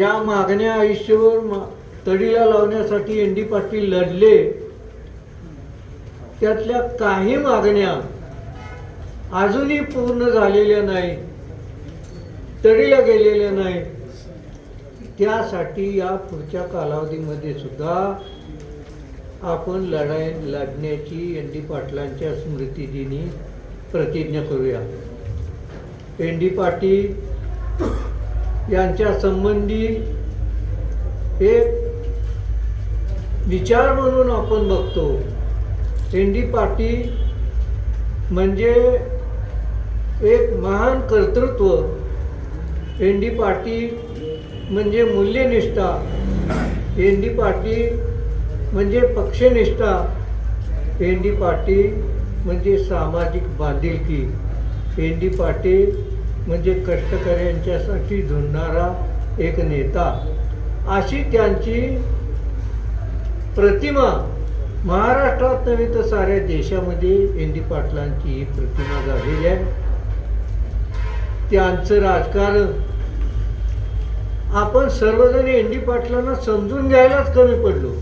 या मागण्या आयुष्यभर मा- तडीला लावण्यासाठी एन डी पाटील लढले. त्यातल्या काही मागण्या अजूनही पूर्ण झालेल्या नाही तडीला गेलेल्या नाही. त्यासाठी या पुढच्या कालावधीमध्ये सुद्धा आपण लढाई लढण्याची एन डी पाटलांच्या स्मृतिदिनी प्रतिज्ञा करूया. एन डी पाटील यांच्या संबंधी एक विचार म्हणून आपण बघतो. एन डी पाटील म्हणजे एक महान कर्तृत्व. एन डी पाटील म्हणजे मूल्यनिष्ठा. एन डी पाटील म्हणजे पक्षनिष्ठा. एन डी पाटील म्हणजे सामाजिक बांधिलकी. एन डी पाटील म्हणजे कष्टकऱ्यांच्यासाठी झुंजणारा एक नेता. अशी त्यांची प्रतिमा महाराष्ट्रात नव्हे तर साऱ्या देशामध्ये एन डी पाटलांची ही प्रतिमा झालेली आहे. त्यांचं राजकारण आपण सर्वजण एन डी पाटलांना समजून घ्यायलाच कमी पडलो.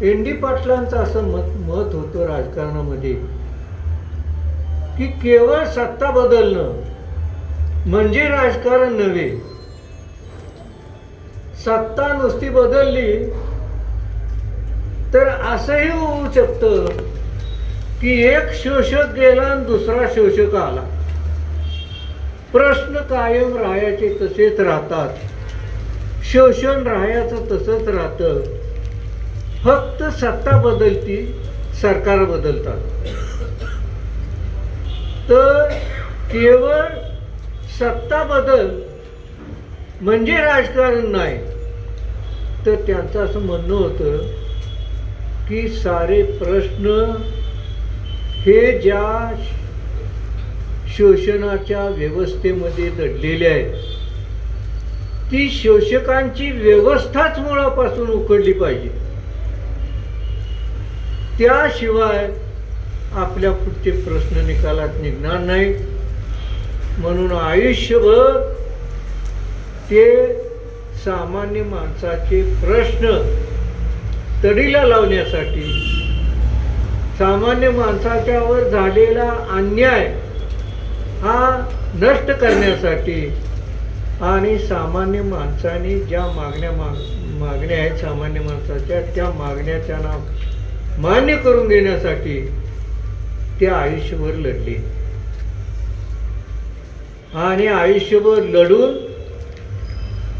एन डी पाटलांचं असं मत मत होतं राजकारणामध्ये. की केवळ सत्ता बदलणं म्हणजे राजकारण नव्हे. सत्ता नुसती बदलली तर असंही होऊ शकतं की एक शोषक गेला आणि दुसरा शोषक आला. प्रश्न कायम राहायचे तसेच राहतात. शोषण राहायचं तसंच राहतं. फक्त सत्ता बदलती सरकार बदलतात. तर केवळ सत्ता बदल म्हणजे राजकारण नाही. तर त्यांचं असं म्हणणं होतं की सारे प्रश्न हे ज्या शोषणाच्या व्यवस्थेमध्ये दडलेले आहेत ती शोषकांची व्यवस्थाच मुळापासून उकडली पाहिजे. त्याशिवाय आपल्या पुढचे प्रश्न निकालात निघणार नाही. म्हणून आयुष्यभर ते सामान्य माणसाचे प्रश्न तडीला लावण्यासाठी सामान्य माणसाच्यावर झालेला अन्याय हा नष्ट करण्यासाठी आणि सामान्य माणसाने ज्या मागण्या माग मागण्या आहेत सामान्य माणसाच्या त्या मागण्या त्यांना मान्य करून देण्यासाठी ते आयुष्यभर लढले. आणि आयुष्यभर लढून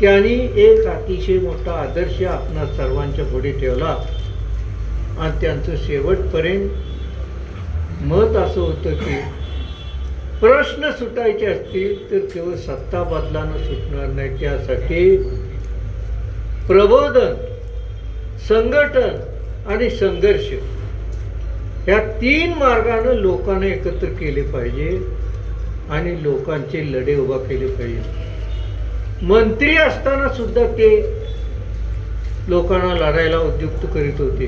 त्यांनी एक अतिशय मोठा आदर्श आपणा सर्वांच्या पुढे ठेवला. आणि त्यांचं शेवटपर्यंत मत असं होतं की प्रश्न सुटायचे असतील तर केवळ सत्ता बदलानं सुटणार नाही. त्यासाठी प्रबोधन संघटन आणि संघर्ष. या तीन मार्गानं लोकांना एकत्र केले पाहिजे आणि लोकांचे लढे उभा केले पाहिजे. मंत्री असताना सुद्धा ते लोकांना लढायला उद्युक्त करीत होते.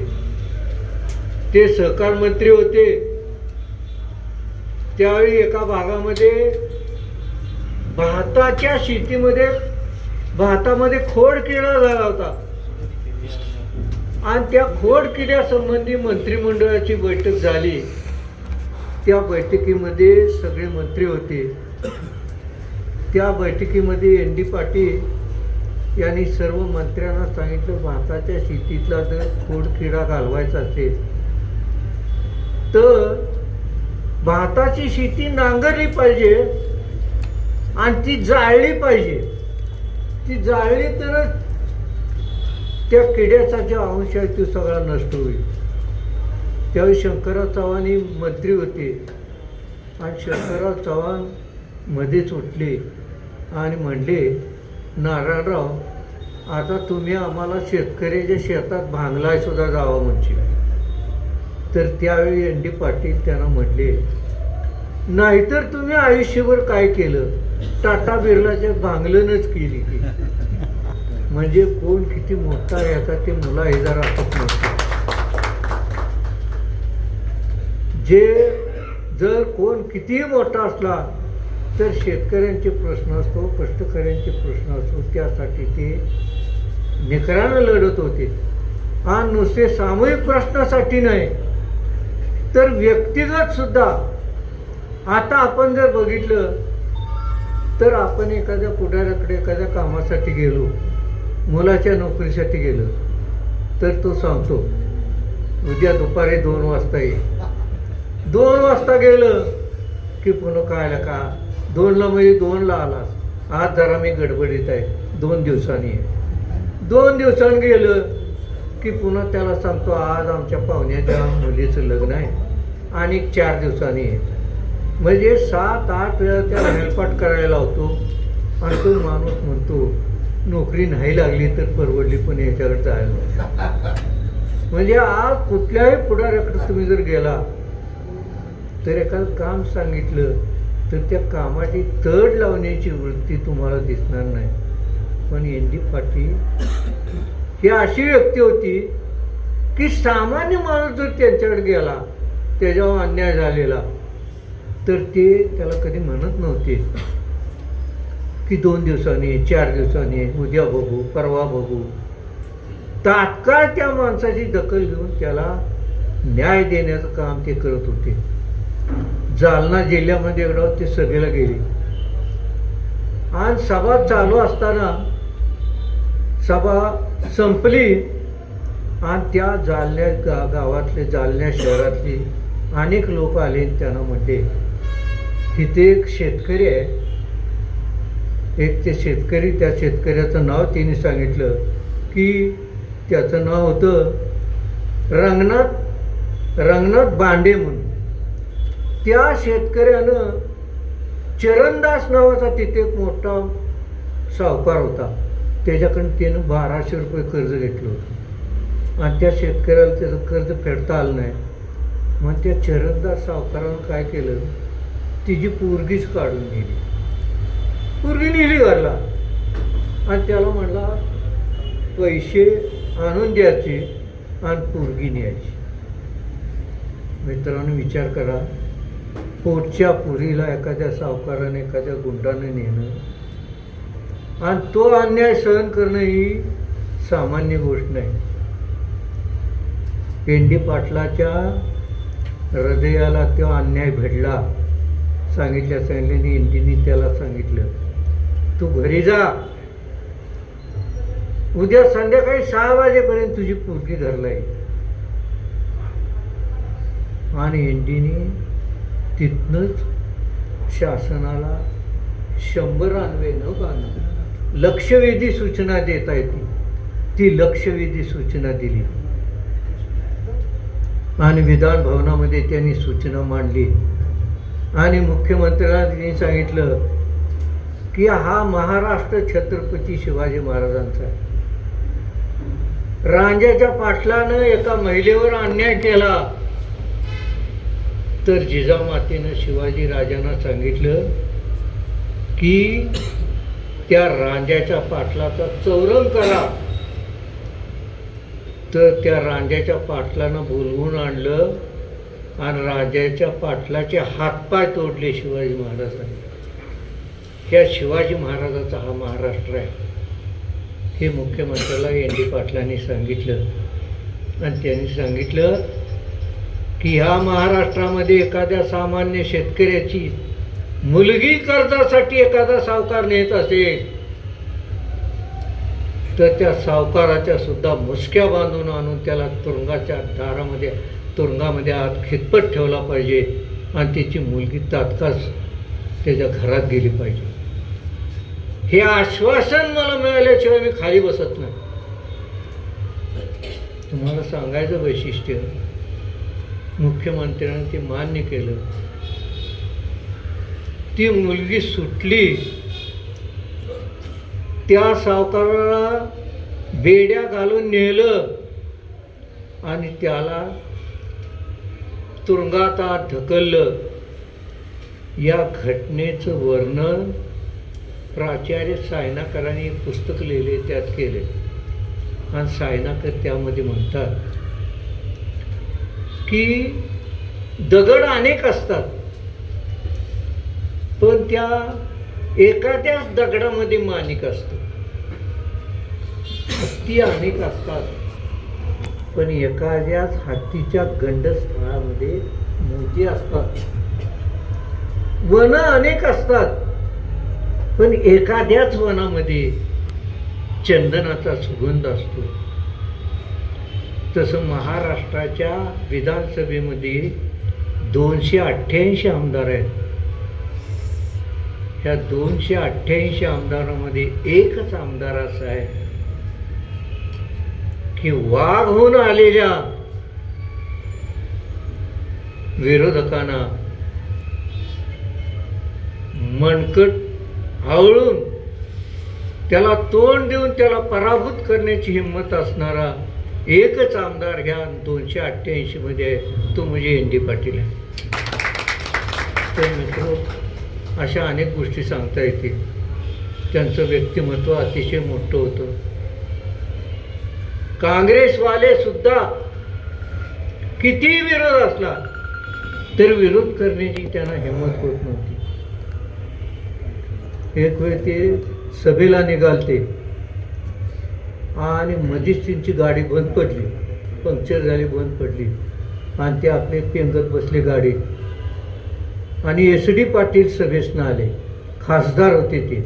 ते सहकार मंत्री होते. त्यावेळी एका भागामध्ये भाताच्या शेतीमध्ये भातामध्ये खोड किडा झाला होता. आणि त्या खोड किड्यासंबंधी मंत्रिमंडळाची बैठक झाली. त्या बैठकीमध्ये सगळे मंत्री होते. त्या बैठकीमध्ये एन डी पाटील यांनी सर्व मंत्र्यांना सांगितलं भाताच्या शेतीतला जर खोडकिडा घालवायचा असेल तर भाताची शेती नांगरली पाहिजे आणि ती जाळली पाहिजे. ती जाळली तरच त्या किड्याचा जो अंश आहे तो सगळा नष्ट होईल. त्यावेळी शंकरराव चव्हाण हे मंत्री होते. आणि शंकरराव चव्हाण मध्येच उठले आणि म्हणले नारायणराव आता तुम्ही आम्हाला शेतकऱ्याच्या शेतात भांगलायसुद्धा जावं जावा म्हणजे तर त्यावेळी एन डी पाटील त्यांना म्हणले नाहीतर तुम्ही आयुष्यभर काय केलं? टाटा बिर्लाच्या भांगलनच केली ती. म्हणजे कोण किती मोठा आहे याचा ते मुला हे जरा नसतात जे जर कोण कितीही मोठा असला तर शेतकऱ्यांचे प्रश्न असतो कष्टकऱ्यांचे प्रश्न असतो त्यासाठी ते निकरानं लढत होते. आणि नुसते सामूहिक प्रश्नासाठी नाही तर व्यक्तिगत सुद्धा. आता आपण जर बघितलं तर आपण एखाद्या पुढाऱ्याकडे एखाद्या कामासाठी गेलो. मुलाच्या नोकरीसाठी गेलो. तर तो सांगतो उद्या दुपारी दोन वाजता ये. दोन वाजता गेलं की पुन्हा काय आलं का दोनला म्हणजे दोनला आलास. आज जरा मी गडबडीत आहे. दोन दिवसांनी दोन दिवसांनी गेलं की पुन्हा त्याला सांगतो आज आमच्या पाहुण्याच्या मुलीचं लग्न आहे आणि चार दिवसांनी ये. म्हणजे सात आठ वेळा त्याला हेलपाट करायला लावतो आणि तो माणूस म्हणतो नोकरी नाही लागली तर परवडली पण याच्याकडे जायला म्हणजे आज कुठल्याही पुढाऱ्याकडे तुम्ही जर गेला तर एखादं काम सांगितलं तर त्या कामाची तड लावण्याची वृत्ती तुम्हाला दिसणार नाही. पण एन डी पाटील ही अशी व्यक्ती होती की सामान्य माणूस जर त्यांच्याकडे गेला त्याच्यावर अन्याय झालेला तर ते त्याला कधी म्हणत नव्हते. की दोन दिवसांनी चार दिवसांनी उद्या बघू परवा बघू. तात्काळ त्या माणसाची दखल घेऊन त्याला न्याय देण्याचं काम ते करत होते. जालना जिल्ह्यामध्ये एकदा ते सभेला गेले. आणि सभा चालू असताना सभा संपली आणि त्या जालन्या गा गावातले जालन्या शहरातले अनेक लोक आले त्यांना म्हणते तिथे एक शेतकरी आहे एक ते शेतकरी त्या शेतकऱ्याचं नाव तिने सांगितलं की त्याचं नाव होतं रंगनाथ रंगनाथ बांडे म्हणून. त्या शेतकऱ्यानं चरणदास नावाचा तिथे एक मोठा सावकार होता. त्याच्याकडून त्यानं बाराशे रुपये कर्ज घेतलं होतं. आणि त्या शेतकऱ्याला त्याचं कर्ज फेडता आलं नाही. मग त्या चरणदास सावकारानं काय केलं? तिची पोरगीच काढून गेली पूर्वी निधी घरला. आणि त्याला म्हणला पैसे आणून द्यायचे आणि पोरगी न्यायची. मित्रांनो विचार करा. पोटच्या पुरीला एखाद्या सावकाराने एखाद्या गुंडाने नेणं आणि तो अन्याय सहन करणं ही सामान्य गोष्ट नाही. पेंडी पाटलाच्या हृदयाला तो अन्याय भेडला सांगितल्या सांगितल्याने इंटीनी त्याला सांगितलं. तू घरी जा. उद्या संध्याकाळी सहा वाजेपर्यंत तुझी पोरगी धरला येईल आणि एनडीने तिथनंच शासनाला शंभर रानवे न बांधून लक्षवेधी सूचना देता येते ती लक्षवेधी सूचना दिली. आणि विधान भवनामध्ये त्यांनी सूचना मांडली. आणि मुख्यमंत्र्यांनी सांगितलं की हा महाराष्ट्र छत्रपती शिवाजी महाराजांचा आहे. रांजाच्या पाटलानं एका महिलेवर अन्याय केला. तर जिजामातेनं शिवाजी राजांना सांगितलं की त्या रांजाच्या पाटलाचा चौरंग करा. तर त्या रांजाच्या पाटलानं बोलवून आणलं आणि राजाच्या पाटलाचे हातपाय तोडले शिवाजी महाराजांनी. ह्या शिवाजी महाराजाचा हा महाराष्ट्र आहे. हे मुख्यमंत्र्याला एन डी पाटलांनी सांगितलं. आणि त्यांनी सांगितलं की ह्या महाराष्ट्रामध्ये एखाद्या सामान्य शेतकऱ्याची मुलगी कर्जासाठी एखादा सावकार नेत असेल तर त्या सावकाराच्या सुद्धा मुसक्या बांधून आणून त्याला तुरुंगाच्या दारामध्ये तुरुंगामध्ये आत खितपत ठेवला पाहिजे. आणि त्याची मुलगी तात्काळ त्याच्या घरात गेली पाहिजे. हे आश्वासन मला मिळाल्याशिवाय मी खाली बसत नाही. तुम्हाला सांगायचं वैशिष्ट्य मुख्यमंत्र्यांनी ते मान्य केलं. ती मुलगी सुटली त्या सावकाराला बेड्या घालून नेलं आणि त्याला तुरुंगात ढकललं. या घटनेचं वर्णन प्राचार्य सायनाकरांनी पुस्तक लिहिले त्यात केले. आणि सायनाकर त्यामध्ये म्हणतात की दगड अनेक असतात पण त्या एखाद्याच दगडामध्ये माणिक असतो. हत्ती अनेक असतात पण एखाद्याच हत्तीच्या गंडस्थळामध्ये मोती असतात. वन अनेक असतात पण एखाद्याच वनामध्ये चंदनाचा सुगंध असतो. तसं महाराष्ट्राच्या विधानसभेमध्ये दोनशे अठ्ठ्याऐंशी आमदार आहेत. ह्या दोनशे अठ्ठ्याऐंशी आमदारामध्ये एकच आमदार असा आहे की वाघ होऊन आलेल्या विरोधकांना मनकट हळून त्याला तोंड देऊन त्याला पराभूत करण्याची हिंमत असणारा एकच आमदार घ्या दोनशे अठ्ठ्याऐंशी मध्ये आहे तो म्हणजे एन डी पाटील आहे. तर मित्र अशा अनेक गोष्टी सांगता येतील. त्यांचं व्यक्तिमत्व अतिशय मोठं होतं. काँग्रेसवाले सुद्धा किती विरोध असला तर विरोध करण्याची त्यांना हिंमत होत नव्हती. एक वेळ ते सभेला निघालते. आणि मधीच त्यांची गाडी बंद पडली. पंक्चर झाली बंद पडली. आणि ते आपले पेंगत बसले गाडी आणि एस डी पाटील सभेसनं आले. खासदार होते ते.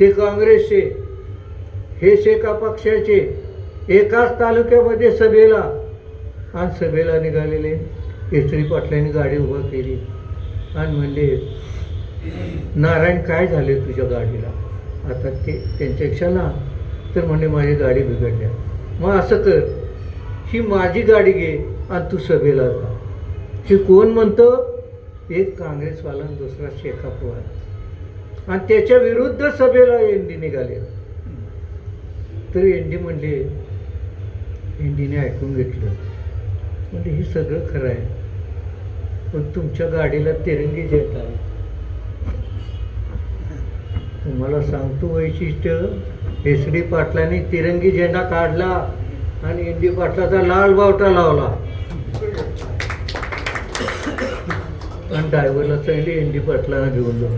ते काँग्रेसचे. हेच एका पक्षाचे. एकाच तालुक्यामध्ये सभेला. आणि सभेला निघालेले एस डी पाटलांनी गाडी उभा केली. आणि म्हणले नारायण काय झाले तुझ्या गाडीला? आता ते त्यांच्यापेक्षा ना तर म्हणे माझी गाडी बिघडल्या मग असं कर. ही माझी गाडी घे आणि तू सभेला जा. हे कोण म्हणतं? एक काँग्रेसवाला आणि दुसरा शेखा पवार आणि त्याच्या विरुद्ध सभेला एनडी निघाले. तर एनडी म्हणले एनडीने ऐकून घेतलं. म्हणजे हे सगळं खरं आहे. पण तुमच्या गाडीला तिरंगी झेंडा आहे. तुम्हाला सांगतो वैशिष्ट्य एस डी पाटलांनी तिरंगी झेंडा काढला आणि एन डी पाटलाचा लाल बावटा लावला. पण ड्रायव्हरला सांगितले एन डी पाटलांना घेऊन जाऊ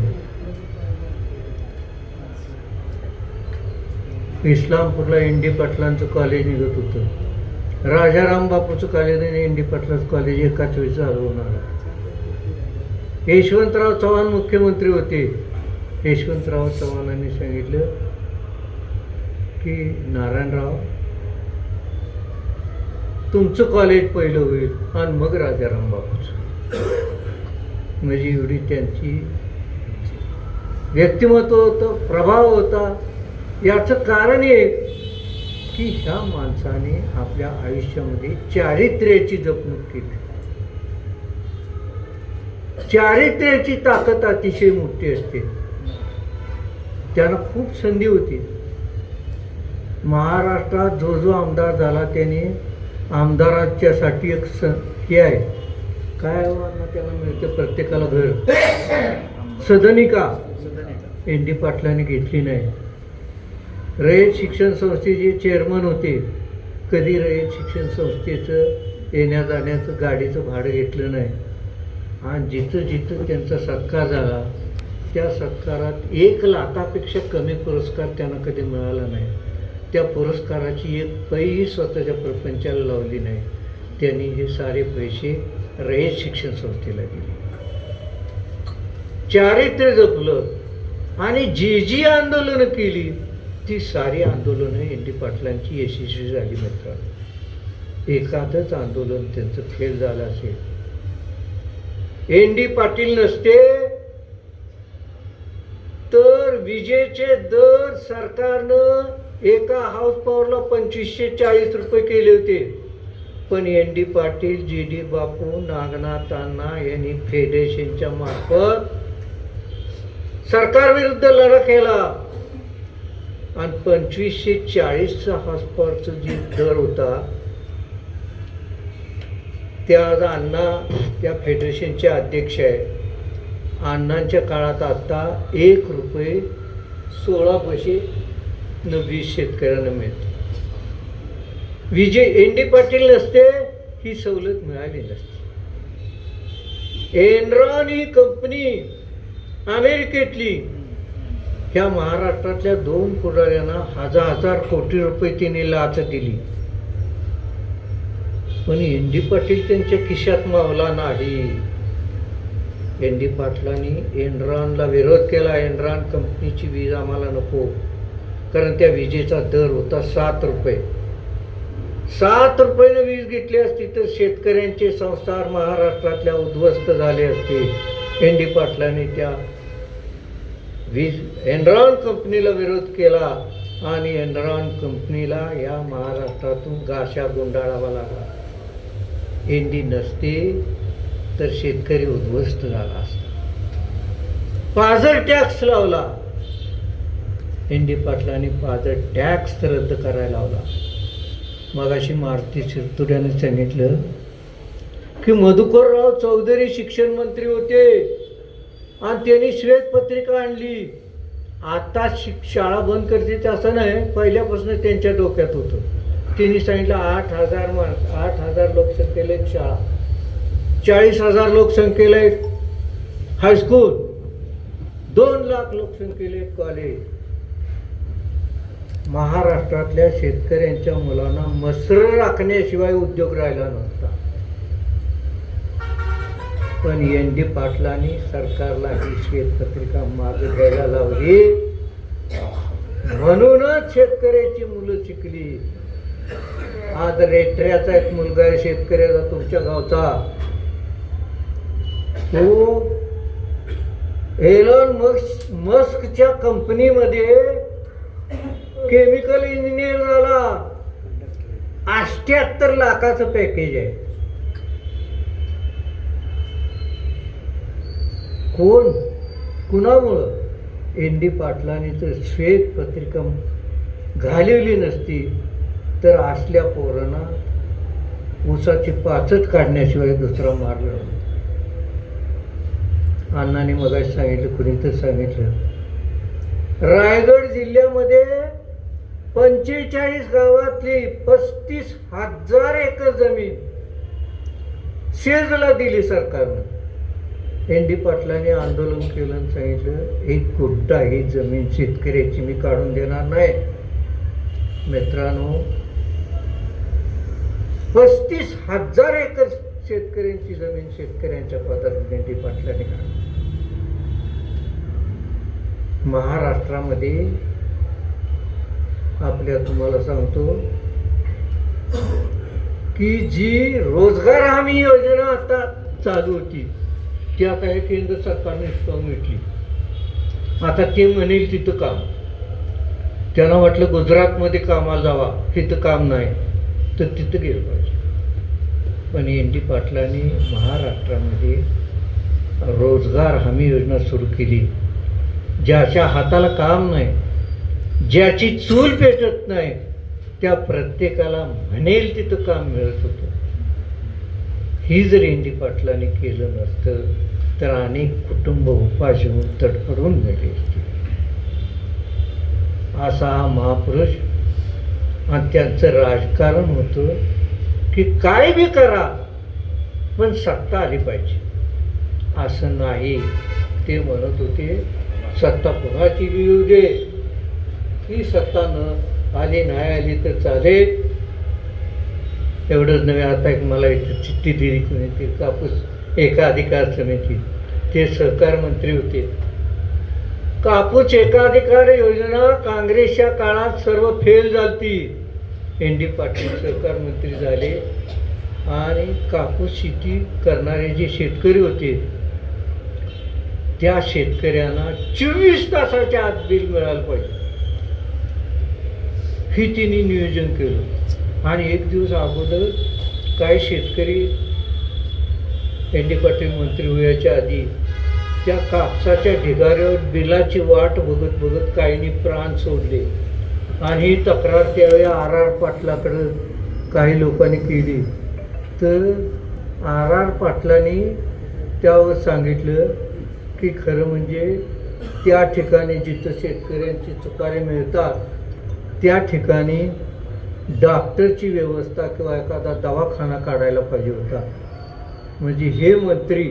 इस्लामपूरला एन डी पाटलांचं कॉलेज निघत होतं. राजाराम बापूचं कॉलेज आणि एन डी पाटलाचं कॉलेज एकाच वेळी चालू होणार. यशवंतराव चव्हाण मुख्यमंत्री होते. यशवंतराव चव्हाणांनी सांगितलं की नारायणराव तुमचं कॉलेज पहिलं होईल आणि मग राजाराम बापूचं. म्हणजे एवढी त्यांची व्यक्तिमत्व होतं प्रभाव होता. याचं कारण एक की ह्या माणसाने आपल्या आयुष्यामध्ये चारित्र्याची जपणूक केली. चारित्र्याची ताकद अतिशय मोठी असते. त्यांना खूप संधी होती. महाराष्ट्रात जो जो आमदार झाला त्याने आमदाराच्यासाठी एक स हे आहे. काय हो त्याला मिळतं प्रत्येकाला घर. सदनिका. एन डी पाटलांनी घेतली नाही. रयत शिक्षण संस्थेचे चेअरमन होते. कधी रयत शिक्षण संस्थेचं येण्या जाण्याचं गाडीचं भाडं घेतलं नाही. आणि जिथं जिथं त्यांचा सत्कार झाला त्या सत्कारात एक लाखापेक्षा कमी पुरस्कार त्यांना कधी मिळाला नाही. त्या पुरस्काराची एक पैही स्वतःच्या प्रपंचाला लावली नाही. त्यांनी हे सारे पैसे रयत शिक्षण संस्थेला दिले. चारित्र्य जपलं आणि जी जी आंदोलनं केली ती सारी आंदोलनं एन डी पाटलांची यशस्वी झाली मित्रांनो एखादंच आंदोलन त्यांचं फेल झालं असेल. एन डी पाटील नसते तर विजेचे दर सरकारनं एका हाऊस पॉवरला पंचवीसशे चाळीस रुपये केले होते. पण N D Patil G D Bapu Nagnath Anna यांनी फेडरेशनच्या मार्फत सरकारविरुद्ध लढा केला आणि पंचवीसशे चाळीसचा हाऊस पॉवरचा जे दर होता त्या अण्णा त्या फेडरेशनचे अध्यक्ष आहे अण्णांच्या काळात आता एक रुपये सोळा पैसे न शेतकऱ्यांना मिळते विजय एन डी पाटील नसते ही सवलत मिळाली नसते. एनरॉन ही कंपनी अमेरिकेतली ह्या महाराष्ट्रातल्या दोन पुढाऱ्यांना हजार हजार कोटी रुपये तिने लाच दिली. पण एन डी पाटील त्यांच्या खिशात मावला नाही. एन डी पाटलांनी एनरॉनला विरोध केला. एनरॉन कंपनीची वीज आम्हाला नको. कारण त्या विजेचा दर होता सात रुपये. सात रुपयाने वीज घेतली असती तर शेतकऱ्यांचे संसार महाराष्ट्रातल्या उद्ध्वस्त झाले असते. एन डी पाटलांनी त्या वीज एनरॉन कंपनीला विरोध केला आणि एनरॉन कंपनीला या महाराष्ट्रातून गाशा गुंडाळावा लागला. एन डी नसते तर शेतकरी उद्ध्वस्त झाला असता. पाझर टॅक्स लावला. एन डी पाटलांनी पाझर टॅक्स रद्द करायला लावला. मगाशी मारुती शिरतुड्याने सांगितलं की मधुकरराव चौधरी शिक्षण मंत्री होते आणि त्यांनी श्वेतपत्रिका आणली. आता शिक शाळा बंद करते असं नाही पहिल्यापासून त्यांच्या डोक्यात होतं. त्यांनी सांगितलं आठ हजार मार्क आठ हजार लोकसंख्येला एक शाळा. चाळीस हजार लोकसंख्येला एक हायस्कूल दोन लाख लोकसंख्येला एक कॉलेज महाराष्ट्रातल्या शेतकऱ्यांच्या मुलांना मसर राखण्याशिवाय उद्योग राहिला नव्हता. पण एन डी पाटलांनी सरकारला ही श्वेतपत्रिका मागे द्यायला लावली. म्हणूनच शेतकऱ्याची मुलं शिकली. आज रेट्र्याचा एक मुलगा आहे शेतकऱ्याचा तुमच्या गावचा. तो एलॉन मस्क मस्कच्या कंपनीमध्ये केमिकल इंजिनियर झाला. अष्ट्याहत्तर लाखाचं पॅकेज आहे. कोण? कुणामुळं? एन डी पाटलांनी तर श्वेत पत्रिका घालवली नसती तर असल्या पोरांना ऊसाची पाचत काढण्याशिवाय दुसरा मार्ग अण्णाने मला सांगितलं कुणी तर सांगितलं. रायगड जिल्ह्यामध्ये पंचेचाळीस गावातली पस्तीस हजार एकर जमीन शेजला दिली सरकारनं. एन डी पाटलांनी आंदोलन केलं आणि सांगितलं एक गुड्डा ही जमीन शेतकऱ्याची मी काढून देणार नाही. मित्रांनो पस्तीस हजार एकर शेतकऱ्यांची जमीन शेतकऱ्यांच्या पदार्थ एन डी पाटलांनी काढली. महाराष्ट्रामध्ये आपल्या तुम्हाला सांगतो की जी रोजगार हमी योजना आता चालू होती ती आता हे केंद्र सरकारने हिसकावून घेतली. आता ते म्हणेल तिथं काम. त्यांना वाटलं गुजरातमध्ये कामाला जावा तिथं काम नाही तर तिथं गेलं पाहिजे. पण एन डी पाटलांनी महाराष्ट्रामध्ये रोजगार हमी योजना सुरू केली. ज्याच्या हाताला काम नाही ज्याची चूल पेटत नाही त्या प्रत्येकाला म्हणेल तिथं काम मिळत होतं. ही जर इंदी पाटलाने पाटलांनी केलं नसतं तर अनेक कुटुंब उपाशी होऊन तडफडून गेले असते. असा हा महापुरुष आणि त्यांचं राजकारण होतं की काय बी करा पण सत्ता आली पाहिजे. असं नाही ते म्हणत होते सत्ता कोणाची बी येऊ दे. ही सत्ता न आली नाही आली तर चालेल. एवढंच नव्हे आता एक मला इथं चिठ्ठी दिली कोणी ते कापूस एका अधिकार समिती. ते सहकार मंत्री होते. कापूस एकाधिकार योजना काँग्रेसच्या काळात सर्व फेल झालती. एन डी पाटील सहकार मंत्री झाले आणि कापूस शेती करणारे जे शेतकरी होते त्या शेतकऱ्यांना चोवीस तासाच्या आत बिल मिळालं पाहिजे. ही तिने नियोजन केलं. आणि एक दिवस अगोदर काही शेतकरी एन डी पाटील मंत्री होण्याच्या आधी त्या कापसाच्या ढिगाऱ्यावर बिलाची वाट बघत बघत काहींनी प्राण सोडले. आणि ही तक्रार त्यावेळी आर आर पाटलाकडं काही लोकांनी केली. तर आर आर पाटलांनी त्यावर सांगितलं की खरं म्हणजे त्या ठिकाणी जिथं शेतकऱ्यांची चुकारे मिळतात त्या ठिकाणी डॉक्टरची व्यवस्था किंवा एखादा दवाखाना काढायला पाहिजे होता. म्हणजे हे मंत्री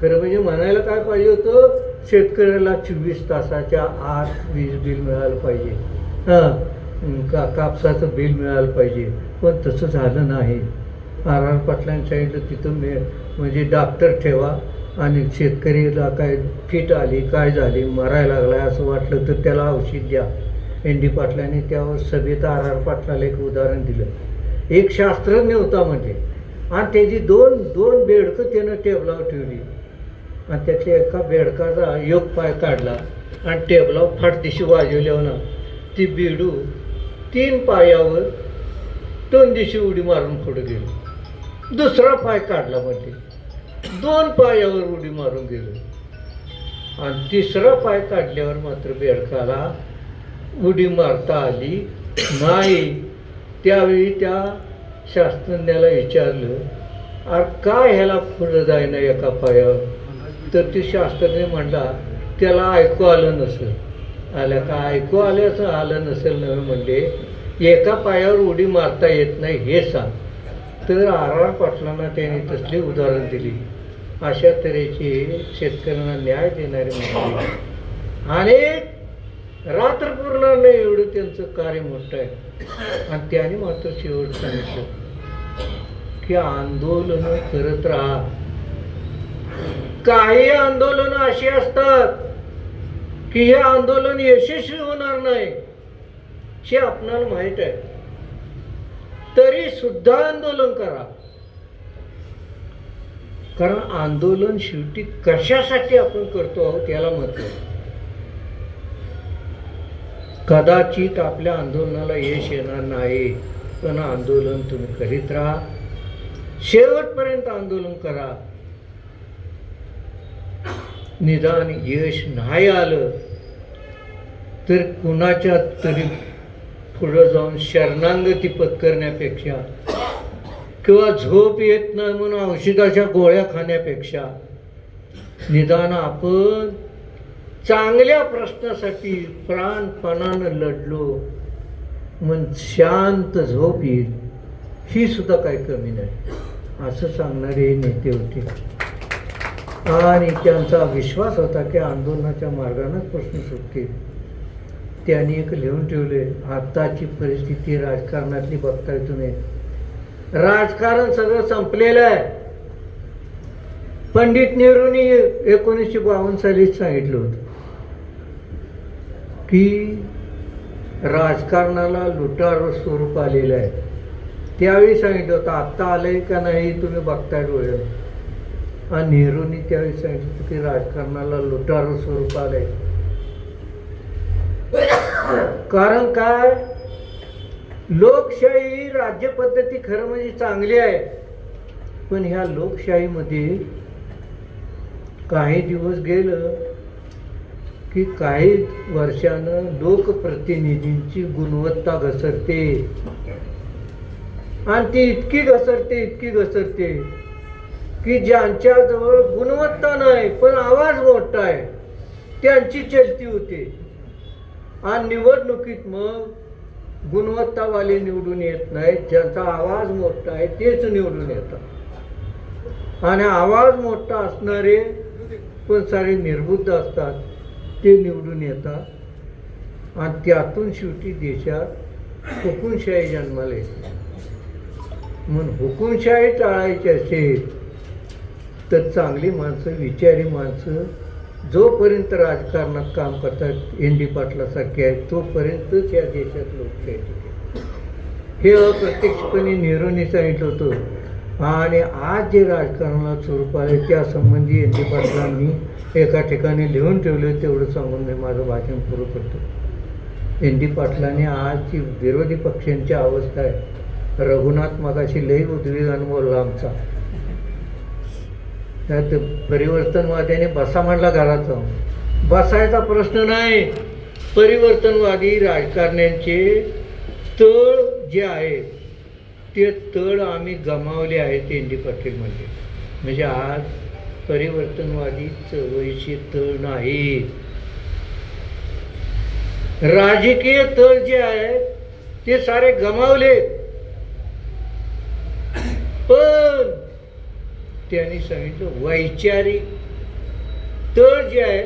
खरं म्हणजे म्हणायला काय पाहिजे होतं? शेतकऱ्याला चोवीस तासाच्या आत वीज बिल मिळालं पाहिजे. हां का कापसाचं बिल मिळालं पाहिजे. पण तसं झालं नाही. आर आर पाटलांनी सांगितलं तिथं मे म्हणजे डॉक्टर ठेवा. आणि शेतकरीला काय फिट आली काय झाली मरायला लागला असं वाटलं तर त्याला औषध द्या. एन डी पाटलाने त्यावर सभेत आर आर पाटलाला एक उदाहरण दिलं. एक शास्त्रज्ञ होता म्हणजे. आणि त्याची दोन दोन बेडकं त्यानं टेबलावर ठेवली. आणि त्यातल्या एका बेडकाचा योग पाय काढला आणि टेबलावर फाटदिशी वाजवल्यावर हो ना. ती बेडू तीन पायावर दोन दिवशी उडी मारून पुढे गेली. दुसरा पाय काढला म्हणजे. दोन पायावर उडी मारून गेलो. आणि तिसरा पाय काढल्यावर मात्र बेडकाला उडी मारता आली. नाही त्यावेळी त्या शास्त्रज्ञाला विचारलं अरे काय ह्याला पुढं जायना एका पायावर? तर ते शास्त्रज्ञ म्हणला त्याला ऐकू आलं नसेल. आल्या का? ऐकू आल्याचं आलं नसेल नव्हे म्हणले. एका पायावर उडी मारता येत नाही हे सांग. तर आर आर पाटलांना त्याने तसली उदाहरण दिली. अशा तऱ्हेचे शेतकऱ्यांना न्याय देणारे मंडळी. अनेक रात्र पुरणार नाही एवढं त्यांचं कार्य मोठं आहे. आणि त्याने मात्र शेवट सांगितलं की आंदोलन करत राहा. काही आंदोलन अशी असतात की हे आंदोलन यशस्वी होणार नाही हे आपणाला माहीत आहे. तरी सुद्धा आंदोलन करा. कारण आंदोलन शेवटी कशासाठी आपण करतो आहोत याला महत्त्व कदाचित आपल्या आंदोलनाला यश येणार नाही पण आंदोलन तुम्ही करीत राहा. शेवटपर्यंत आंदोलन करा. निदान यश नाही आलं तर कुणाच्या तरी पुढं जाऊन शरणांगती पत्करण्यापेक्षा किंवा झोप येत नाही म्हणून औषधाच्या गोळ्या खाण्यापेक्षा निदान आपण चांगल्या प्रश्नासाठी प्राणपणानं लढलो मन शांत झोप येईल ही सुद्धा काही कमी नाही. असं सांगणारे नेते होते. आणि त्यांचा विश्वास होता की आंदोलनाच्या मार्गानेच प्रश्न सुटतील. त्यांनी एक लिहून ठेवले आत्ताची परिस्थिती राजकारणातली बघताय तुम्ही. राजकारण सगळं संपलेलं आहे. पंडित नेहरूंनी एकोणीसशे बावन्न सालीच सांगितलं होतं की राजकारणाला लुटारू स्वरूप आलेलं आहे. त्यावेळी सांगितलं होतं आत्ता आलंय का नाही तुम्ही बघताय डोळ्यात? आणि नेहरूंनी त्यावेळी सांगितलं होतं की राजकारणाला लुटारू स्वरूप आलंय. कारण काय? लोकशाही राज्य पद्धती खरं म्हणजे चांगली आहे. पण ह्या लोकशाहीमध्ये काही दिवस गेलं की काही वर्षानं लोकप्रतिनिधींची गुणवत्ता घसरते. आणि ती इतकी घसरते इतकी घसरते की ज्यांच्याजवळ गुणवत्ता नाही पण आवाज मोठा आहे त्यांची चलती होते. आणि निवडणुकीत मग गुणवत्तावाले निवडून येत नाहीत ज्याचा आवाज मोठा आहे तेच निवडून येतात. आणि आवाज मोठा असणारे पण सारे निर्बुद्ध असतात ते निवडून येतात. आणि त्यातून शेवटी देशात हुकुमशाही जन्माला येते. म्हणून हुकुमशाही टाळायची असेल तर चांगली माणसं विचारी माणसं जोपर्यंत राजकारणात काम करतात एन डी पाटलासारखे आहेत तोपर्यंतच या देशात लोकशाही टिकेल. हे अप्रत्यक्षपणे नेहरूंनी सांगितलं होतं. आणि आज जे राजकारणाला स्वरूप आहे त्यासंबंधी एन डी पाटलांनी एका ठिकाणी लिहून ठेवले तेवढं सांगून मी माझं भाषण पुरं करतो. एन डी पाटलांनी आजची विरोधी पक्षांची अवस्था आहे रघुनाथ मगाशी लई उद्वेगानं बोलला आमचा. त्यात परिवर्तनवाद्याने बसा म्हणला घराचा. बसायचा प्रश्न नाही. परिवर्तनवादी राजकारण्यांचे तळ जे आहे ते तळ आम्ही गमावले आहेत एन डी पाटील म्हणजे म्हणजे आज परिवर्तनवादी चळवळीचे तळ नाही. राजकीय तळ जे आहे ते सारे गमावले पण त्यांनी सांगितलं वैचारिक तळ जे आहे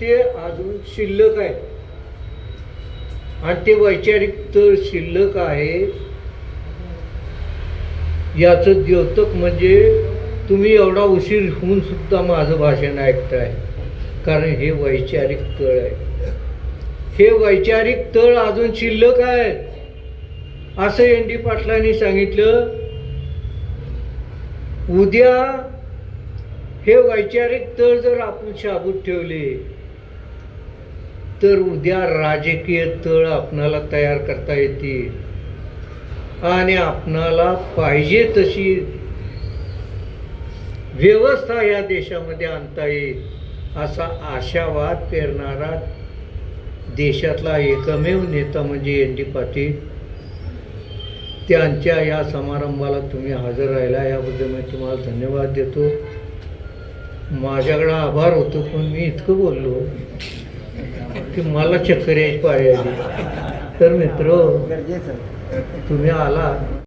ते अजून शिल्लक आहे. आणि ते वैचारिक तळ शिल्लक आहे. याचं द्योतक म्हणजे तुम्ही एवढा उशीर होऊन सुद्धा माझं भाषण ऐकताय. कारण हे वैचारिक तळ आहे. हे वैचारिक तळ अजून शिल्लक आहे. असं एन डी पाटलांनी सांगितलं उद्या हे वैचारिक तळ जर आपण शाबूत ठेवले तर उद्या राजकीय तळ आपणाला तयार करता येतील. आणि आपणाला पाहिजे तशी व्यवस्था या देशामध्ये आणता येईल असा आशावाद पेरणारा देशातला एकमेव नेता म्हणजे एन डी पाटील. त्यांच्या या समारंभाला तुम्ही हजर राहिला. याबद्दल मी तुम्हाला धन्यवाद देतो. माझ्याकडं आभार होतो पण मी इतकं बोललो की मला चक्कर यायची आली. तर मित्र तुम्ही आला